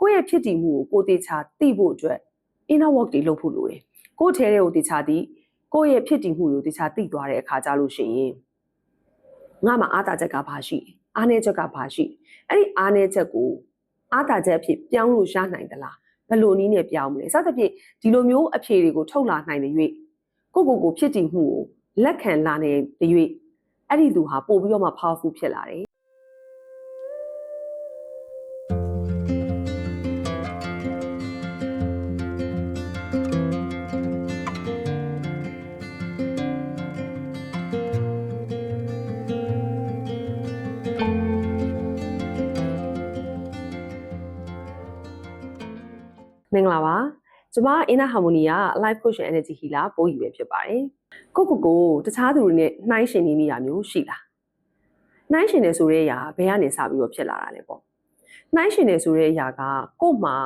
ကိုယ့်ရဲ့ဖြစ်တည်မှုကိုကိုယ်တေချာသိဖို့အတွက် inner work တွေလုပ်ဖို့လိုတယ်ကိုယ့်ထဲတွေကိုတေချာသိကိုယ့်ရဲ့ဖြစ်တည်မှုကိုတေချာသိသွားတဲ့အခါကြလို့ရှိရင်ငါမှာအားတာချက်ကဘာရှိလဲအားနည်းချက်ကဘာရှိလဲအဲ့ဒီအားနည်းချက်ကိုအားတာချက်အဖြစ်ပြောင်းလို့ရနိုင်သလားဘယ်လိုနည်းနဲ့ပြောင်းမလဲစသဖြင့်ဒီလိုမျိုးအဖြေတွေကိုထုတ်လာနိုင်တဲ့၍ကိုယ့်ကိုယ်ကိုဖြစ်တည်မှုကိုလက်ခံလာနေတဲ့၍အဲ့ဒီသူဟာပို့ပြီးတော့မှ powerful ဖြစ်လာတယ် မင်္ဂလာပါကျမ Inner Harmony က Life Coach and Energy Healer ပိုးကြီးပဲဖြစ်ပါတယ်ကိုကိုကိုတခြားသူတွေနဲ့နှိုင်းရှင်နေမိတာမျိုးရှိလားနှိုင်းရှင်နေဆိုတဲ့အရာဘယ်ကနေစပြီးတော့ဖြစ်လာတာလဲပေါ့နှိုင်းရှင်နေဆိုတဲ့အရာကကို့မှာ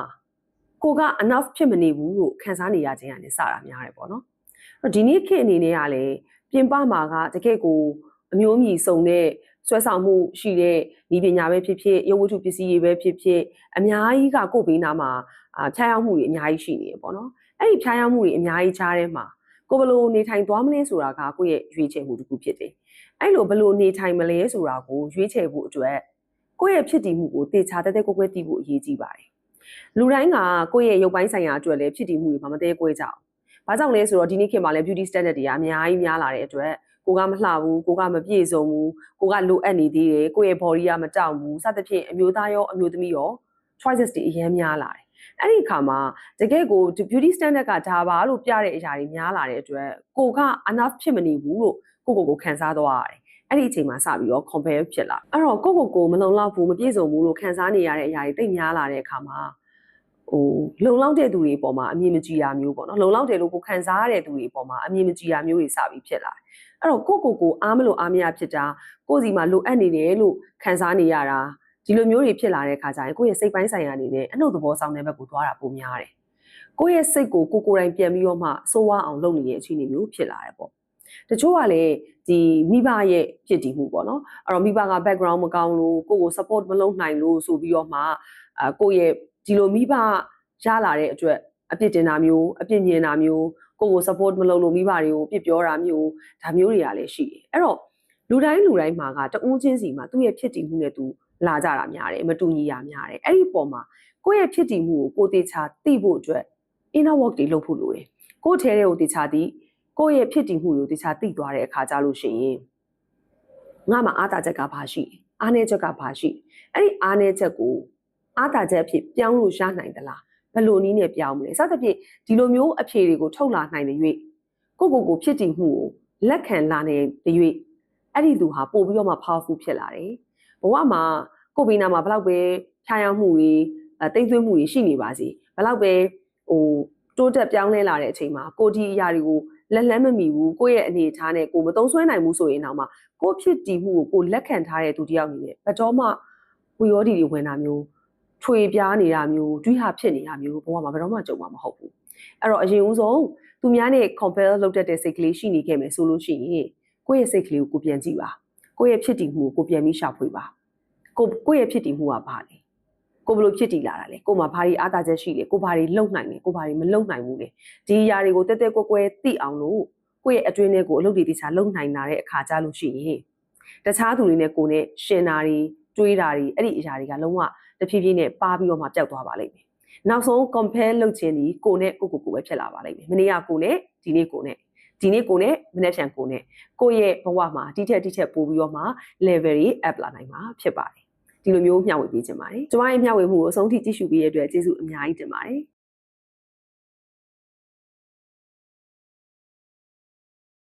ကိုက enough ဖြစ်မနေဘူးလို့ခံစားနေရခြင်းကနေစတာများတယ်ပေါ့နော်အဲ့တော့ဒီနေ့ခေတ်အနေနဲ့ကလည်းပြင်ပမှာကတကယ့်ကိုအမျိုးအမည်စုံတဲ့ ဆွဲဆောင်မှုရှိတဲ့ဤပညာပဲဖြစ်ဖြစ်ရုပ်ဝတ္ထုပစ္စည်းတွေပဲဖြစ်ဖြစ်အများကြီးကကိုယ့်ဘေးနားမှာအာဖြားရောက်မှုတွေအများကြီးရှိနေရပေါ့နော်အဲ့ဒီဖြားရောက်မှုတွေအများကြီးကြားထဲမှာကိုဘယ်လိုနေထိုင်သွားမလဲဆိုတာကကိုယ့်ရဲ့ရွေးချယ်မှုတစ်ခုဖြစ်တယ်အဲ့လိုဘယ်လိုနေထိုင်မလဲဆိုတာကိုရွေးချယ်ဖို့အတွက်ကိုယ့်ရဲ့ဖြစ်တည်မှုကိုတေချာတက်တက်ကွက်ကွက်တည်ဖို့အရေးကြီးပါတယ်လူတိုင်းကကိုယ့်ရဲ့ရုပ်ပိုင်းဆိုင်ရာအတွက်လည်းဖြစ်တည်မှုတွေမှာမတဲကွဲကြအောင်ဘာကြောင့်လဲဆိုတော့ဒီနေ့ခေတ်မှာလည်း beauty standard တွေကအများကြီးများလာတဲ့အတွက် ကိုကမလှဘူးကိုကမပြည့်စုံဘူးကိုကလိုအပ်နေသေးတယ်ကိုယ့်ရဲ့ body ကမတောင့်ဘူးစသဖြင့်အမျိုးသားရောအမျိုးသမီးရော choices တွေအများများလာတယ်အဲ့ဒီအခါမှာတကယ်ကို beauty standard ကဒါပါလို့ပြတဲ့အရာတွေများလာတဲ့အတွက်ကိုက enough ဖြစ်မနေဘူးလို့ကိုကိုကိုခံစားသွားရတယ်။အဲ့ဒီအချိန်မှာစပြီးတော့ compare ဖြစ်လာ။အဲ့တော့ကိုကိုကိုမလုံလောက်ဘူးမပြည့်စုံဘူးလို့ခံစားနေရတဲ့အရာတွေတိတ်များလာတဲ့အခါမှာ ဟိုလုံလောက်တဲ့သူတွေပေါ်မှာအမြင်မကြည်တာမျိုးပေါ့နော်လုံလောက်တယ်လို့ကိုခံစားရတဲ့သူတွေပေါ်မှာအမြင်မကြည်တာမျိုးတွေစပြီးဖြစ်လာတယ်။အဲ့တော့ကိုကိုကိုအားမလို့အားမရဖြစ်တာကိုယ်စီမှာလိုအပ်နေတယ်လို့ခံစားနေရတာဒီလိုမျိုးတွေဖြစ်လာတဲ့ခါကျရင်ကိုယ့်ရဲ့စိတ်ပိုင်းဆိုင်ရာအနေနဲ့အနှုတ်သဘောဆောင်တဲ့ဘက်ကိုသွားတာပုံများတယ်။ကိုယ့်ရဲ့စိတ်ကိုကိုကိုယ်တိုင်ပြန်ပြီးတော့မှစိုးဝါအောင်လုပ်နေတဲ့အခြေအနေမျိုးဖြစ်လာတယ်ပေါ့။တချို့ကလည်းဒီမိဘရဲ့ဖြစ်တည်မှုပေါ့နော်။အဲ့တော့မိဘက background မကောင်းလို့ကိုယ့်ကို support မလုပ်နိုင်လို့ဆိုပြီးတော့မှအာကိုယ့်ရဲ့ ဒီလိုမိဘရလာတဲ့အတွက်အပြစ်တင်တာမျိုးအပြစ်မြင်တာမျိုးကိုယ့်ကို support မလုပ်လို့မိဘတွေကိုပြစ်ပြောတာမျိုးဒါမျိုးတွေကလည်းရှိတယ်။အဲ့တော့လူတိုင်းလူတိုင်းမှာကတဦးချင်းစီမှာသူ့ရဲ့ဖြစ်တည်မှုနဲ့သူလာကြတာများတယ်မတူညီတာများတယ်အဲ့ဒီပုံမှာကိုယ့်ရဲ့ဖြစ်တည်မှုကိုကိုယ်တေချာသိဖို့အတွက် inner work တွေလုပ်ဖို့လိုတယ်ကိုယ့်ထဲတွေကိုတေချာသိကိုယ့်ရဲ့ဖြစ်တည်မှုကိုတေချာသိသွားတဲ့အခါကြလို့ရှိရင်ငါမှာအားတာချက်ကဘာရှိလဲအားနည်းချက်ကဘာရှိလဲအဲ့ဒီအားနည်းချက်ကို အားတာချက်အဖြစ်ပြောင်းလို့ရနိုင်သလားဘယ်လိုနည်းနဲ့ပြောင်းမလဲစသဖြင့်ဒီလိုမျိုးအဖြေတွေကိုထုတ်လာနိုင်တဲ့၍ကိုယ့်ကိုယ်ကိုဖြစ်တည်မှုကိုလက်ခံလာနေတဲ့၍အဲ့ဒီသူဟာပို့ပြီးတော့မှ powerful ဖြစ်လာတယ်ဘဝမှာကိုယ်ဘေးနာမှာဘလောက်ပဲဖြားယောင်းမှုတွေအဲတိမ့်သွင်းမှုတွေရှိနေပါစေဘလောက်ပဲဟိုတိုးတက်ပြောင်းလဲလာတဲ့အချိန်မှာကိုဒီအရာတွေကိုလက်လန်းမမီဘူးကိုယ့်ရဲ့အနေအထားနဲ့ကိုမသုံးဆွဲနိုင်ဘူးဆိုရင်တော့မှကိုဖြစ်တည်မှုကိုကိုလက်ခံထားတဲ့သူတယောက်အနေနဲ့ဘယ်တော့မှဝီရောဒီတွေဝင်တာမျိုး ထွေပြားနေတာမျိုးတွေးဟာဖြစ်နေတာမျိုးဘဝမှာဘယ်တော့မှကြုံမှာမဟုတ်ဘူးအဲ့တော့အရင်ဦးဆုံးသူများနဲ့ compare လုပ်တတ်တဲ့စိတ်ကလေးရှိနေခဲ့မယ်ဆိုလို့ရှိရင်ကိုယ့်ရဲ့စိတ်ကလေးကိုကိုပြန်ကြည့်ပါကိုယ့်ရဲ့ဖြစ်တည်မှုကိုကိုပြန်ပြီးရှာဖွေပါကိုကိုယ့်ရဲ့ဖြစ်တည်မှုကဘာလဲကိုဘယ်လိုဖြစ်တည်လာတာလဲကိုမှာဘာတွေအားသာချက်ရှိလဲကိုဘာတွေလုံနိုင်လဲကိုဘာတွေမလုံနိုင်ဘူးလဲဒီအရာတွေကိုတက်တက်ကွက်ကွက်သိအောင်လို့ကိုယ့်ရဲ့အတွင်းထဲကိုအလုပ်တွေတခြားလုံနိုင်တာတဲ့အခါကြလို့ရှိရင်တခြားသူတွေနဲ့ကိုနဲ့ရှင်တာတွေ တွေးတာတွေအဲ့ဒီအရာတွေကလုံးဝတဖြည်းဖြည်းနဲ့ပါပြီးတော့မှပျောက်သွားပါလိမ့်မယ်နောက်ဆုံး compare လုပ်ခြင်းဒီကိုနဲ့ကိုကိုကိုပဲဖြစ်လာပါလိမ့်မယ်မနေ့ကကိုနဲ့ဒီနေ့ကိုနဲ့ဒီနေ့ကိုနဲ့မနေ့ဖြန်ကိုနဲ့ကိုယ့်ရဲ့ဘဝမှာတိထက်တိထက်ပို့ပြီးတော့မှ level တွေ up လာနိုင်မှာဖြစ်ပါတယ်ဒီလိုမျိုးမျှဝေပေးခြင်းပါတယ်ကျွန်မရဲ့မျှဝေမှုကိုအဆုံးထိကြည့်ရှုပေးရတဲ့အတွက်ကျေးဇူးအများကြီးတင်ပါတယ်